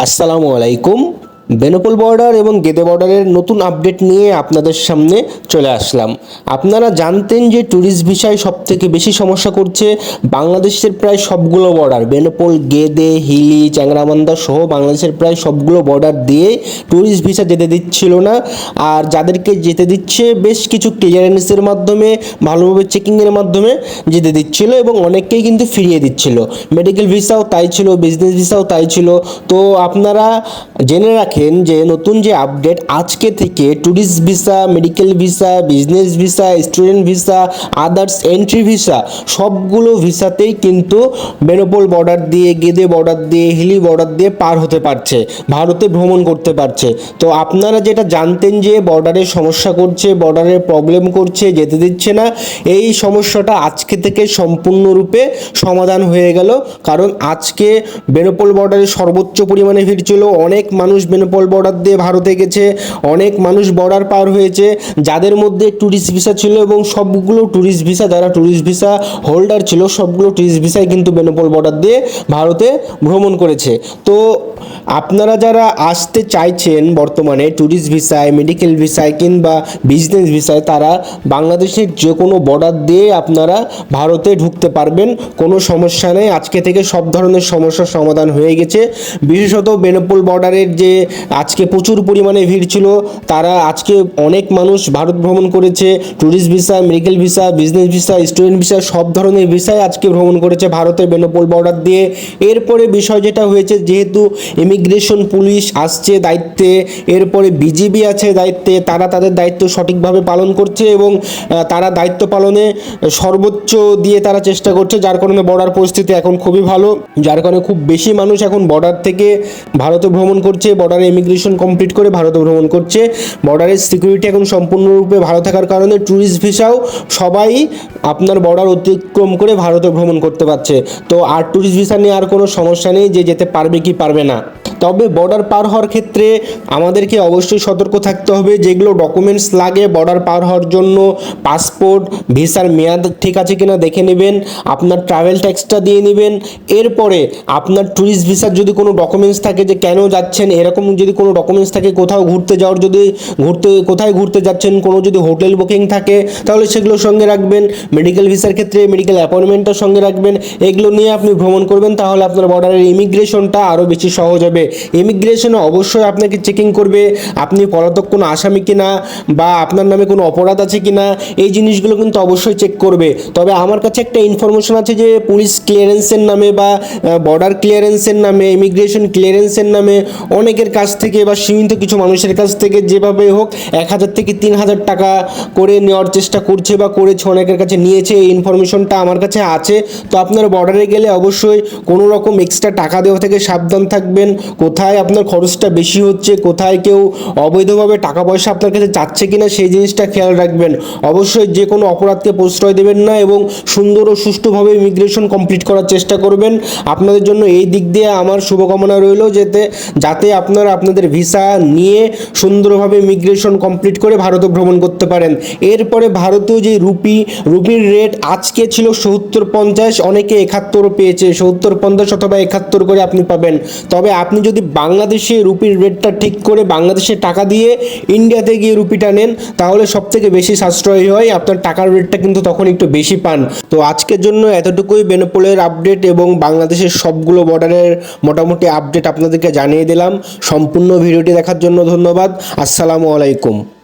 আসসালামু আলাইকুম বেনপোল বর্ডার এবং গেদে বর্ডারের নতুন আপডেট নিয়ে আপনাদের সামনে চলে আসলাম। আপনারা জানতেন যে ট্যুরিস্ট ভিসায় সব থেকে বেশি সমস্যা করছে বাংলাদেশের প্রায় সবগুলো বর্ডার বেনপোল, গেদে, হিলি, চ্যাংরামান্দা সহ বাংলাদেশের প্রায় সবগুলো বর্ডার দিয়ে ট্যুরিস্ট ভিসা যেতে দিচ্ছিল না। আর যাদেরকে যেতে দিচ্ছে, বেশ কিছু ক্লিয়ারেন্সের মাধ্যমে, ভালোভাবে চেকিংয়ের মাধ্যমে যেতে দিচ্ছিল এবং অনেককেই কিন্তু ফিরিয়ে দিচ্ছিল। মেডিকেল ভিসাও তাই ছিল বিজনেস ভিসাও তাই ছিল। তো আপনারা জেনে রাখেন যে নতুন যে আপডেট আজকে থেকে tourist visa medical visa business visa student visa others entry visa সবগুলো ভিসাতেই কিন্তু বেনোপোল বর্ডার দিয়ে গেদে বর্ডার দিয়ে হিলি বর্ডার দিয়ে পার হতে পারছে, ভারতে ভ্রমণ করতে পারছে। তো আপনারা যেটা জানতেন যে বর্ডারে সমস্যা করছে বর্ডারে প্রবলেম করছে, যেতে দিচ্ছে না, এই সমস্যাটা আজকে থেকে সম্পূর্ণরূপে সমাধান হয়ে গেল। কারণ আজকে বেনোপোল বর্ডারে সর্বোচ্চ পরিমাণে ভিড় ছিল, অনেক মানুষ বেনোপোল বর্ডার দিয়ে ভারতে গেছে। অনেক মানুষ বর্ডার পার হয়েছে। যাদের মধ্যে ট্যুরিস্ট ভিসা ছিল এবং সবগুলো ট্যুরিস্ট ভিসা যারা ট্যুরিস্ট ভিসা হোল্ডার ছিল, সবগুলো ট্যুরিস্ট ভিসায় কিন্তু বেনোপোল বর্ডার দিয়ে ভারতে ভ্রমণ করেছে। তো আপনারা যারা আসতে চাইছেন বর্তমানে ট্যুরিস্ট ভিসায় মেডিকেল ভিসায় কিংবা বিজনেস ভিসায় তারা বাংলাদেশের যে কোনো বর্ডার দিয়ে আপনারা ভারতে ঢুকতে পারবেন। কোনো সমস্যা নেই। আজকে থেকে সব ধরনের সমস্যার সমাধান হয়ে গেছে। বিশেষত বেনপোল বর্ডারের যে আজকে প্রচুর পরিমাণে ভিড় ছিল। তারা আজকে অনেক মানুষ ভারত ভ্রমণ করেছে। Tourist visa medical visa business visa student visa সব ধরনের ভিসায় আজকে ভ্রমণ করেছে ভারতের বেনপোল বর্ডার দিয়ে। এরপরে বিষয় যেটা হয়েছে, যেহেতু ইমিগ্রেশন পুলিশ আসছে দায়িত্বে, এরপরে বিজিবি আছে দায়িত্বে, তারা তাদের দায়িত্ব সঠিকভাবে পালন করছে এবং তারা দায়িত্ব পালনে সর্বোচ্চ দিয়ে তারা চেষ্টা করছে, যার কারণে বর্ডার পরিস্থিতি এখন খুবই ভালো। যার কারণে খুব বেশি মানুষ এখন বর্ডার থেকে ভারতে ভ্রমণ করছে। বর্ডারে ইমিগ্রেশন কমপ্লিট করে ভারত ভ্রমণ করছে। বর্ডারের সিকিউরিটি এখন সম্পূর্ণরূপে ভালো থাকার কারণে ট্যুরিস্ট ভিসাও সবাই আপনার বর্ডার অতিক্রম করে ভারতে ভ্রমণ করতে পারছে। তো আর ট্যুরিস্ট ভিসা নিয়ে আর কোনো সমস্যা নেই, যে যেতে পারবে কি পারবে না। তবে বর্ডার পার হওয়ার ক্ষেত্রে আমাদেরকে অবশ্যই সতর্ক থাকতে হবে যেগুলো ডকুমেন্টস লাগে বর্ডার পার হওয়ার জন্য পাসপোর্ট ভিসার মেয়াদ ঠিক আছে কিনা দেখে নেবেন, আপনার ট্রাভেল ট্যাক্সটা দিয়ে নেবেন, এরপরে আপনার ট্যুরিস্ট ভিসার যদি কোনো ডকুমেন্টস থাকে যে কেন যাচ্ছেন, এরকম যদি কোনো ডকুমেন্টস থাকে কোথাও ঘুরতে যাওয়ার যদি ঘুরতে, কোথায় ঘুরতে যাচ্ছেন, কোনো যদি হোটেল বুকিং থাকে, তাহলে সেগুলো সঙ্গে রাখবেন মেডিকেল ভিসার ক্ষেত্রে মেডিকেল অ্যাপয়েন্টমেন্টটা সঙ্গে রাখবেন, এগুলো নিয়ে আপনি ভ্রমণ করবেন, তাহলে আপনার বর্ডারের ইমিগ্রেশনটা আরও বেশি সহজ হবে। ইমিগ্রেশনে অবশ্যই আপনাকে চেকিং করবে, আপনি পলাতক কোনো আসামি কিনা বা আপনার নামে কোনো অপরাধ আছে কিনা, এই জিনিসগুলো কিন্তু অবশ্যই চেক করবে। তবে আমার কাছে একটা ইনফরমেশন আছে যে পুলিশ ক্লিয়ারেন্সের নামে বা বর্ডার ক্লিয়ারেন্সের নামে ইমিগ্রেশন ক্লিয়ারেন্সের নামে অনেকের কাছ থেকে বা সীমিত কিছু মানুষের কাছ থেকে যেভাবে হোক, এক হাজার থেকে তিন হাজার টাকা করে নেওয়ার চেষ্টা করছে বা করেছে, অনেকের কাছে নিয়েছে, এই ইনফরমেশনটা আমার কাছে আছে। তো আপনার বর্ডারে গেলে অবশ্যই কোনো রকম এক্সট্রা টাকা দেওয়া থেকে সাবধান থাকবেন। কোথায় আপনার খরচটা বেশি হচ্ছে, কোথায় কেউ অবৈধভাবে টাকা পয়সা আপনার কাছে চাচ্ছে কিনা, সেই জিনিসটা খেয়াল রাখবেন। অবশ্যই যে কোনো অপরাধকে প্রশ্রয় দেবেন না এবং সুন্দর ও সুষ্ঠুভাবে ইমিগ্রেশন কমপ্লিট করার চেষ্টা করবেন। আপনাদের জন্য এই দিক দিয়ে আমার শুভকামনা রইল, যেতে যাতে আপনারা আপনাদের ভিসা নিয়ে সুন্দরভাবে ইমিগ্রেশন কমপ্লিট করে ভারতে ভ্রমণ করতে পারেন। এরপরে ভারতীয় যে রুপি, রুপির রেট আজকে ছিল সত্তর পঞ্চাশ, অনেকে একাত্তরও পেয়েছে। সত্তর পঞ্চাশ অথবা একাত্তর করে আপনি পাবেন। তবে আপনি যদি বাংলাদেশে রুপির রেটটা ঠিক করে বাংলাদেশে টাকা দিয়ে ইন্ডিয়াতে গিয়ে রুপিটা নেন, তাহলে সব থেকে বেশি সাশ্রয়ী হয়। আপনার টাকার রেটটা কিন্তু তখন একটু বেশি পান। তো আজকের জন্য এতটুকুই। বেনপোলের আপডেট এবং বাংলাদেশের সবগুলো বর্ডারের মোটামুটি আপডেট আপনাদেরকে জানিয়ে দিলাম। সম্পূর্ণ ভিডিওটি দেখার জন্য ধন্যবাদ। আসসালামু আলাইকুম।